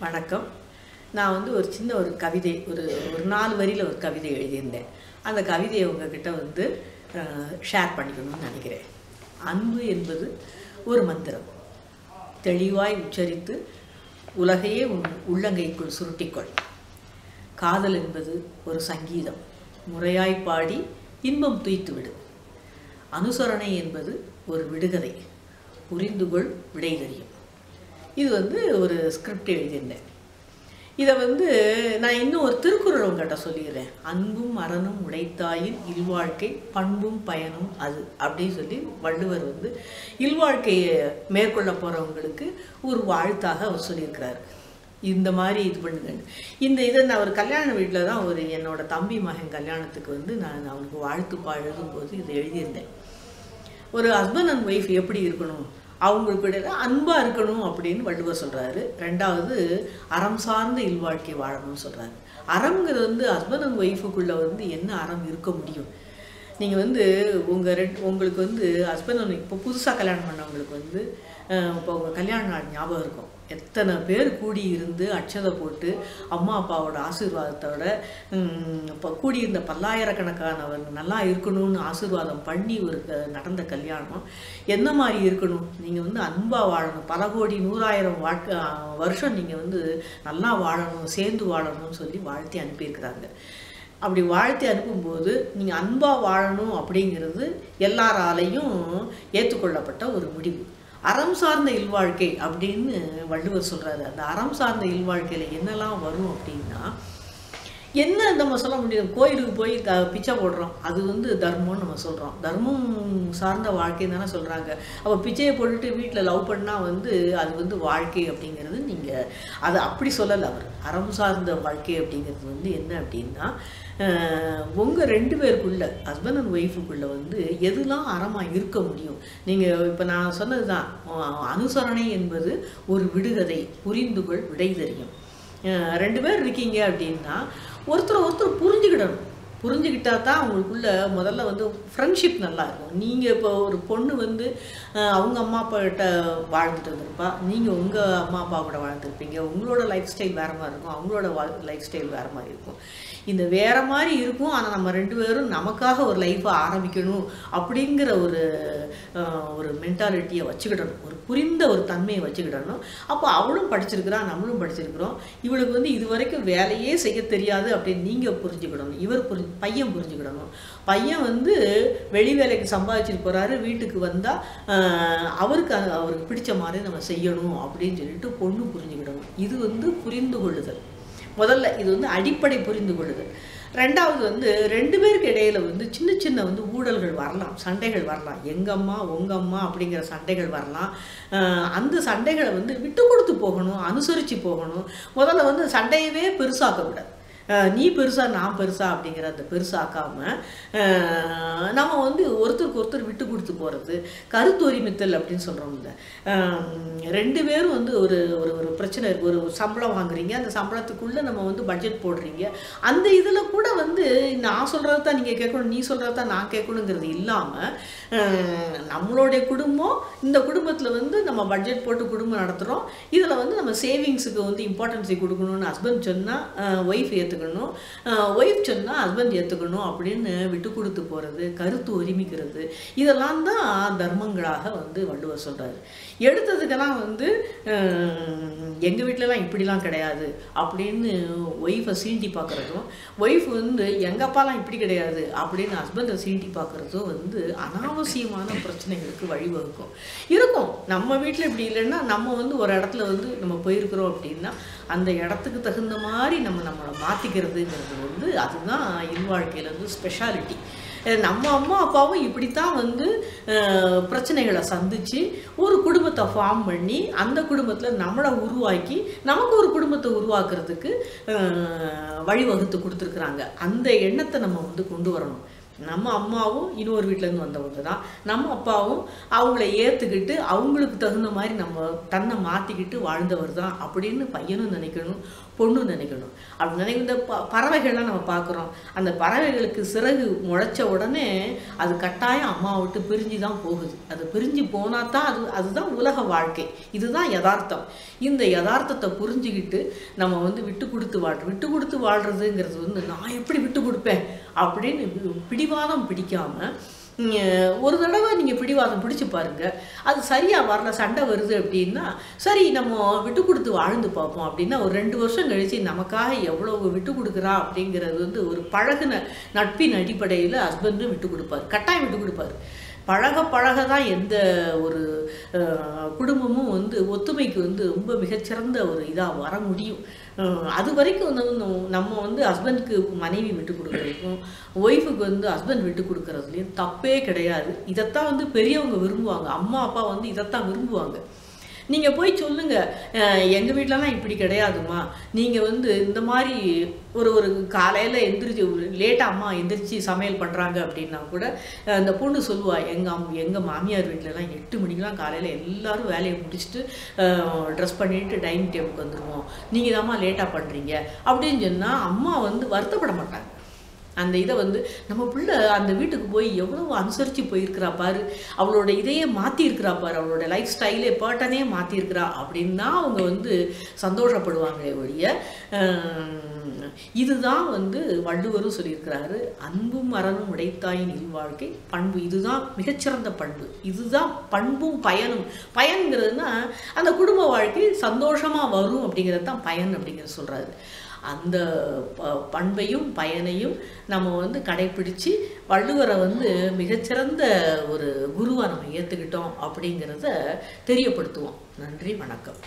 வணக்கம். நான் வந்து ஒரு சின்ன ஒரு கவிதை ஒரு ஒரு நாலு வரியில் ஒரு கவிதை எழுதியிருந்தேன். அந்த கவிதையை உங்ககிட்ட வந்து ஷேர் பண்ணிக்கணும்னு நினைக்கிறேன். அன்பு என்பது ஒரு மந்திரம். தெளிவாய் உச்சரித்து உலகையே உன் உள்ளங்கைக்குள் சுருட்டிக்கொள். காதல் என்பது ஒரு சங்கீதம். முறையாய் பாடி இன்பம் துய்த்துவிடு. அனுசரணை என்பது ஒரு விடுகதை. புரிந்துகொள் விடை தெரியும் இது வந்து ஒரு ஸ்கிரிப்ட் எழுதியிருந்தேன். இதை வந்து நான் இன்னும் ஒரு திருக்குறள் உங்கள்கிட்ட சொல்லிடுறேன். அன்பும் அறனும் உடைத்தாயின் இல்வாழ்க்கை பண்பும் பயனும் அது அப்படின்னு சொல்லி வள்ளுவர் வந்து இல்வாழ்க்கையை மேற்கொள்ள போகிறவங்களுக்கு ஒரு வாழ்த்தாக அவர் சொல்லியிருக்கிறார். இந்த மாதிரி இது பண்ணுங்க இந்த இதை நான் ஒரு கல்யாண வீட்டில் தான் ஒரு என்னோட தம்பி மகன் கல்யாணத்துக்கு வந்து நான் அவனுக்கு வாழ்த்துப்பா எழுதும்போது இதை எழுதியிருந்தேன். ஒரு ஹஸ்பண்ட் அண்ட் ஒய்ஃப் எப்படி இருக்கணும்? அவங்களுக்கு இடையில அன்பாக இருக்கணும் அப்படின்னு வள்ளுவர் சொல்கிறாரு ரெண்டாவது அறம் சார்ந்த இல்வாழ்க்கை வாழணும்னு சொல்கிறாரு அறம்ங்கிறது வந்து ஹஸ்பண்ட் அண்ட் ஒய்ஃபுக்குள்ளே வந்து என்ன அறம் இருக்க முடியும்? நீங்கள் வந்து உங்கள் ரெட் உங்களுக்கு வந்து ஹஸ்பண்ட் ஒன்று இப்போ புதுசாக கல்யாணம் பண்ணவங்களுக்கு வந்து இப்போ உங்கள் கல்யாண நாள் ஞாபகம் இருக்கும். எத்தனை பேர் கூடி இருந்து அச்சதை போட்டு அம்மா அப்பாவோட ஆசீர்வாதத்தோட இப்போ கூடியிருந்த பல்லாயிரக்கணக்கானவங்க நல்லா இருக்கணும்னு ஆசீர்வாதம் பண்ணி ஒரு நடந்த கல்யாணம். என்ன மாதிரி இருக்கணும்? நீங்கள் வந்து அன்பாக வாழணும். பல கோடி நூறாயிரம் வாழ்க்கை வருஷம் நீங்கள் வந்து நல்லா வாழணும் சேர்ந்து வாழணும்னு சொல்லி வாழ்த்தி அனுப்பியிருக்கிறாங்க. அப்படி வாழ்த்தி அனுப்பும்போது நீங்கள் அன்பாக வாழணும் அப்படிங்கிறது எல்லாராலையும் ஏற்றுக்கொள்ளப்பட்ட ஒரு முடிவு. அறம் சார்ந்த இல்வாழ்க்கை அப்படின்னு வள்ளுவர் சொல்கிறாரு அந்த அறம் சார்ந்த இல்வாழ்க்கையில் என்னெல்லாம் வரும் அப்படின்னா என்ன நம்ம சொல்ல முடியும்? கோயிலுக்கு போய் க பிச்சை போடுறோம். அது வந்து தர்மம்னு நம்ம சொல்கிறோம் தர்மம் சார்ந்த வாழ்க்கை தானே சொல்கிறாங்க அப்போ பிச்சையை போட்டுட்டு வீட்டில் லவ் பண்ணால் வந்து அது வந்து வாழ்க்கை அப்படிங்கிறது நீங்கள் அதை அப்படி சொல்லலை அவர். அறம் சார்ந்த வாழ்க்கை அப்படிங்கிறது வந்து என்ன அப்படின்னா உங்கள் ரெண்டு பேருக்குள்ள ஹஸ்பண்ட் அண்ட் ஒய்ஃபுக்குள்ளே வந்து எதுலாம் அறமாக இருக்க முடியும்? நீங்கள் இப்போ நான் சொன்னது தான் அனுசரணை என்பது ஒரு விடுகதை புரிந்துகொள் விடை தெரியும் ரெண்டு பேர் இருக்கீங்க அப்படின்னா ஒருத்தர் ஒருத்தர் புரிஞ்சுக்கிடணும். புரிஞ்சுக்கிட்டா தான் அவங்களுக்குள்ள முதல்ல வந்து ஃப்ரெண்ட்ஷிப் நல்லா இருக்கும். நீங்கள் இப்போ ஒரு பொண்ணு வந்து அவங்க அம்மா அப்பா கிட்ட வாழ்ந்துட்டு வந்திருப்பா. நீங்கள் உங்கள் அம்மா அப்பா கூட வாழ்ந்துருப்பீங்க. உங்களோட லைஃப் ஸ்டைல் வேறு மாதிரி இருக்கும். அவங்களோட லைஃப் ஸ்டைல் வேறு மாதிரி இருக்கும். இந்த வேறு மாதிரி இருக்கும். ஆனால் நம்ம ரெண்டு பேரும் நமக்காக ஒரு லைஃப்பை ஆரம்பிக்கணும் அப்படிங்கிற ஒரு ஒரு மென்டாலிட்டியை வச்சுக்கிடணும். ஒரு புரிந்த ஒரு தன்மையை வச்சுக்கிடணும். அப்போ அவளும் படிச்சிருக்கிறா நம்மளும் படிச்சிருக்கிறோம். இவளுக்கு வந்து இது வரைக்கும் வேலையே செய்ய தெரியாது அப்படின்னு நீங்கள் புரிஞ்சுக்கிடணும். இவர் புரிஞ்சு பையன் புரிஞ்சுக்கிடணும். பையன் வந்து வெளி வேலைக்கு சம்பாதிச்சிட்டு போகிறாரு வீட்டுக்கு வந்தால் அவருக்கு அவருக்கு பிடிச்ச மாதிரி நம்ம செய்யணும் அப்படின்னு சொல்லிட்டு பொண்ணு புரிஞ்சுக்கிடணும். இது வந்து புரிந்து கொள்ளுதல். முதல்ல இது வந்து அடிப்படை புரிந்து கொள்ளுதல். ரெண்டாவது வந்து ரெண்டு பேருக்கு இடையில வந்து சின்ன சின்ன வந்து ஊழல்கள் வரலாம் சண்டைகள் வரலாம். எங்கம்மா உங்கம்மா அப்படிங்கிற சண்டைகள் வரலாம். அந்த சண்டைகளை வந்து விட்டு கொடுத்து போகணும் அனுசரித்து போகணும். முதல்ல வந்து சண்டையவே பெருசாக்க விடாது நீ பெருசா நான் பெருசா அப்படிங்கிற அந்த பெருசாக்காம நம்ம வந்து ஒருத்தருக்கு ஒருத்தர் விட்டு கொடுத்து போகிறது கருத்து அப்படின்னு அப்படின்னு சொல்கிறோம்ல ரெண்டு பேரும் வந்து ஒரு ஒரு ஒரு பிரச்சனை இருக்குது ஒரு சம்பளம் வாங்குறீங்க அந்த சம்பளத்துக்குள்ளே நம்ம வந்து பட்ஜெட் போடுறீங்க. அந்த இதில் கூட வந்து நான் சொல்கிறது தான் நீங்கள் கேட்கணும் நீ சொல்கிறது தான் நான் கேட்கணுங்கிறது இல்லாமல் நம்மளுடைய குடும்பம் இந்த குடும்பத்தில் வந்து நம்ம பட்ஜெட் போட்டு குடும்பம் நடத்துகிறோம் இதில் வந்து நம்ம சேவிங்ஸுக்கு வந்து இம்பார்ட்டன்ஸை கொடுக்கணும்னு ஹஸ்பண்ட் சொன்னால் ஒய்ஃப் ஏற்றுக்கணும் ஒய்ஃப் சொன்னால் ஹஸ்பண்ட் ஏற்றுக்கணும் அப்படின்னு விட்டு கொடுத்து போகிறது கருத்து ஒருமிக்கிறது இதெல்லாம் தான் தர்மங்களாக வந்து வள்ளுவர் சொல்கிறாரு எடுத்ததுக்கெல்லாம் வந்து எங்கள் வீட்டிலலாம் இப்படிலாம் கிடையாது அப்படின்னு ஒய்ஃபை சீண்டி பார்க்குறதும் ஒய்ஃப் வந்து எங்கள் அப்பாலாம் இப்படி கிடையாது அப்படின்னு ஹஸ்பண்டை சீண்டி பார்க்குறதும் வந்து அனாவசியமான பிரச்சனைகளுக்கு வழிவகுக்கும். இருக்கும். நம்ம வீட்டில் இப்படி இல்லைன்னா நம்ம வந்து ஒரு இடத்துல வந்து நம்ம போயிருக்கிறோம் அப்படின்னா அந்த இடத்துக்கு தகுந்த மாதிரி நம்ம நம்மளை மாற்றிக்கிறதுங்கிறது வந்து அதுதான் இல்வாழ்க்கையில் வந்து ஸ்பெஷாலிட்டி நம்ம அம்மா அப்பாவும் இப்படித்தான் வந்து பிரச்சனைகளை சந்தித்து ஒரு குடும்பத்தை ஃபார்ம் பண்ணி அந்த குடும்பத்தில் நம்மளை உருவாக்கி நமக்கு ஒரு குடும்பத்தை உருவாக்குறதுக்கு வழிவகுத்து கொடுத்துருக்குறாங்க. அந்த எண்ணத்தை நம்ம வந்து கொண்டு வரணும். நம்ம அம்மாவும் இன்னொரு வீட்டிலேருந்து வந்தவங்க தான் நம்ம அப்பாவும் அவங்கள ஏற்றுக்கிட்டு அவங்களுக்கு தகுந்த மாதிரி நம்ம தன்னை மாற்றிக்கிட்டு வாழ்ந்தவர் தான் அப்படின்னு பையனும் நினைக்கணும் பொண்ணும் நினைக்கணும். அப்படி நினைக்க இந்த ப பறவைகள்லாம் நம்ம பார்க்குறோம். அந்த பறவைகளுக்கு சிறகு முளைச்ச உடனே அது கட்டாயம் அம்மாவை விட்டு பிரிஞ்சு தான் போகுது. அது பிரிஞ்சு போனால் தான் அது அதுதான் உலக வாழ்க்கை. இதுதான் யதார்த்தம். இந்த யதார்த்தத்தை புரிஞ்சுக்கிட்டு நம்ம வந்து விட்டு கொடுத்து வாழ் விட்டு கொடுத்து வாழ்கிறதுங்கிறது வந்து நான் எப்படி விட்டு கொடுப்பேன்? அப்படின்னு பிடிவாதம் பிடிக்காமல் ஒரு தடவை நீங்கள் பிடிவாதம் பிடிச்சி பாருங்கள் அது சரியாக வரல சண்டை வருது அப்படின்னா சரி நம்ம விட்டு கொடுத்து வாழ்ந்து பார்ப்போம் அப்படின்னா ஒரு ரெண்டு வருஷம் கழிச்சு நமக்காக எவ்வளோ விட்டு கொடுக்குறா அப்படிங்கிறது வந்து ஒரு பழகுன நட்பின் அடிப்படையில் ஹஸ்பண்டும் விட்டு கொடுப்பார். கட்டாயம் விட்டு கொடுப்பாரு. பழக பழக தான் எந்த ஒரு குடும்பமும் வந்து ஒத்துமைக்கு வந்து ரொம்ப மிகச்சிறந்த ஒரு இதாக வர முடியும். அது வரைக்கும் வந்து நம்ம- வந்து ஹஸ்பண்டுக்கு மனைவி விட்டு கொடுக்குறதுக்கும் ஒய்ஃபுக்கு வந்து ஹஸ்பண்ட் விட்டு கொடுக்குறதுலையும் தப்பே கிடையாது. இதைத்தான் வந்து பெரியவங்க விரும்புவாங்க. அம்மா அப்பா வந்து இதைத்தான் விரும்புவாங்க. நீங்கள் போய் சொல்லுங்கள் எங்கள் வீட்டிலலாம் இப்படி கிடையாதுமா நீங்கள் வந்து இந்த மாதிரி ஒரு ஒரு காலையில் எந்திரிச்சு லேட்டாக அம்மா எந்திரிச்சு சமையல் பண்ணுறாங்க அப்படின்னா கூட அந்த பொண்ணு சொல்லுவா எங்கள் அம் எங்கள் மாமியார் வீட்டிலலாம் எட்டு மணிக்கெலாம் காலையில் எல்லாரும் வேலையை முடிச்சுட்டு ட்ரெஸ் பண்ணிட்டு டைனிங் டேபிளுக்கு வந்துடுவோம் நீங்கள் தான்மா லேட்டாக பண்ணுறீங்க அப்படின்னு சொன்னால் அம்மா வந்து வருத்தப்பட மாட்டாங்க. அந்த இதை வந்து நம்ம பிள்ளை அந்த வீட்டுக்கு போய் எவ்வளோ அனுசரித்து போயிருக்கிறா பாரு. அவளோட இதையே மாற்றிருக்கிறா பாரு. அவளோட லைஃப் ஸ்டைலே பேட்டனே மாற்றிருக்கிறா அப்படின்னு தான் அவங்க வந்து சந்தோஷப்படுவாங்களே ஒழிய இதுதான் வந்து வள்ளுவரும் சொல்லியிருக்கிறாரு. அன்பும் அறனும் உடைத்தாயின் இல்வாழ்க்கை. பண்பு இதுதான் மிகச்சிறந்த பண்பு. இதுதான் பண்பும் பயனும். பயன்கிறதுனா அந்த குடும்ப வாழ்க்கை சந்தோஷமாக வரும் அப்படிங்கிறது தான் பயன் அப்படிங்கிறது சொல்கிறாரு அந்த பண்பையும் பயனையும் நம்ம வந்து கடைப்பிடிச்சு வள்ளுவரை வந்து மிகச்சிறந்த ஒரு குருவை நம்ம ஏற்றுக்கிட்டோம் அப்படிங்கிறத தெரியப்படுத்துவோம். நன்றி வணக்கம்.